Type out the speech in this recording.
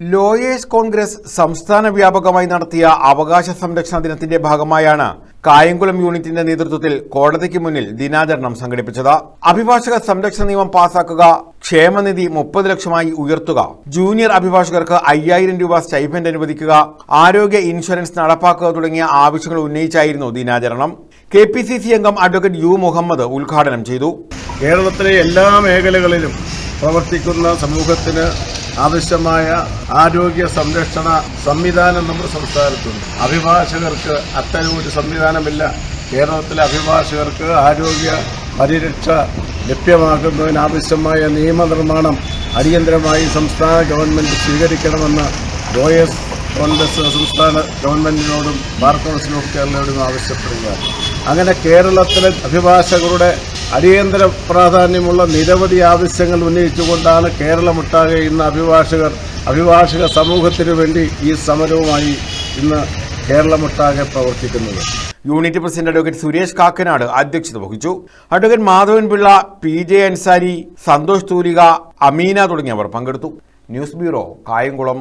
Lawyers Congress സംസ്ഥാന വ്യാപകമായി നടത്തിയ അവകാശ സംരക്ഷണ ദിനത്തിന്റെ ഭാഗമായാണ് കായംകുളം യൂണിറ്റിന്റെ നേതൃത്വത്തിൽ കോടതിക്ക് മുന്നിൽ ദിനാചരണം സംഘടിപ്പിച്ചത്. അഭിഭാഷക സംരക്ഷണ നിയമം പാസാക്കുക ക്ഷേമനിധി മുപ്പത് ലക്ഷമായി ഉയർത്തുക ജൂനിയർ അഭിഭാഷകർക്ക് അയ്യായിരം രൂപ സ്റ്റൈഫൻഡ് അനുവദിക്കുക ആരോഗ്യ ഇൻഷുറൻസ് നടപ്പാക്കുക തുടങ്ങിയ ആവശ്യങ്ങൾ ഉന്നയിച്ചായിരുന്നു ദിനാചരണം. കെ പി സി സി അംഗം അഡ്വക്കേറ്റ് യു മുഹമ്മദ് ഉദ്ഘാടനം ചെയ്തു. കേരളത്തിലെ എല്ലാ മേഖലകളിലും പ്രവർത്തിക്കുന്ന സമൂഹത്തിന് ആവശ്യമായ ആരോഗ്യ സംരക്ഷണ സംവിധാനം നമ്മുടെ സംസ്ഥാനത്തുണ്ട്. അഭിഭാഷകർക്ക് അത്തരം ഒരു സംവിധാനമില്ല. കേരളത്തിലെ അഭിഭാഷകർക്ക് ആരോഗ്യ പരിരക്ഷ ലഭ്യമാക്കുന്നതിനാവശ്യമായ നിയമനിർമ്മാണം അടിയന്തരമായി സംസ്ഥാന ഗവൺമെന്റ് സ്വീകരിക്കണമെന്ന് ലോയേഴ്സ് കോൺഗ്രസ് സംസ്ഥാന ഗവൺമെന്റിനോടും ബാർ കൗൺസിൽ ഓഫ് കേരളയോടും ആവശ്യപ്പെടുകയാണ്. അങ്ങനെ കേരളത്തിലെ അഭിഭാഷകരുടെ അടിയന്തര പ്രാധാന്യമുള്ള നിരവധി ആവശ്യങ്ങൾ ഉന്നയിച്ചുകൊണ്ടാണ് കേരളമൊട്ടാകെ ഇന്ന് അഭിഭാഷകർ അഭിഭാഷക സമൂഹത്തിനു വേണ്ടി ഈ സമരവുമായി ഇന്ന് കേരളമൊട്ടാകെ പ്രവർത്തിക്കുന്നത്. Unit president advocate Suresh Kakkanad അധ്യക്ഷത വഹിച്ചു. Advocate Madhavan Pillai P J Ansari Santhosh Thoolika Ameena തുടങ്ങിയവർ പങ്കെടുത്തു. News bureau Kayamkulam.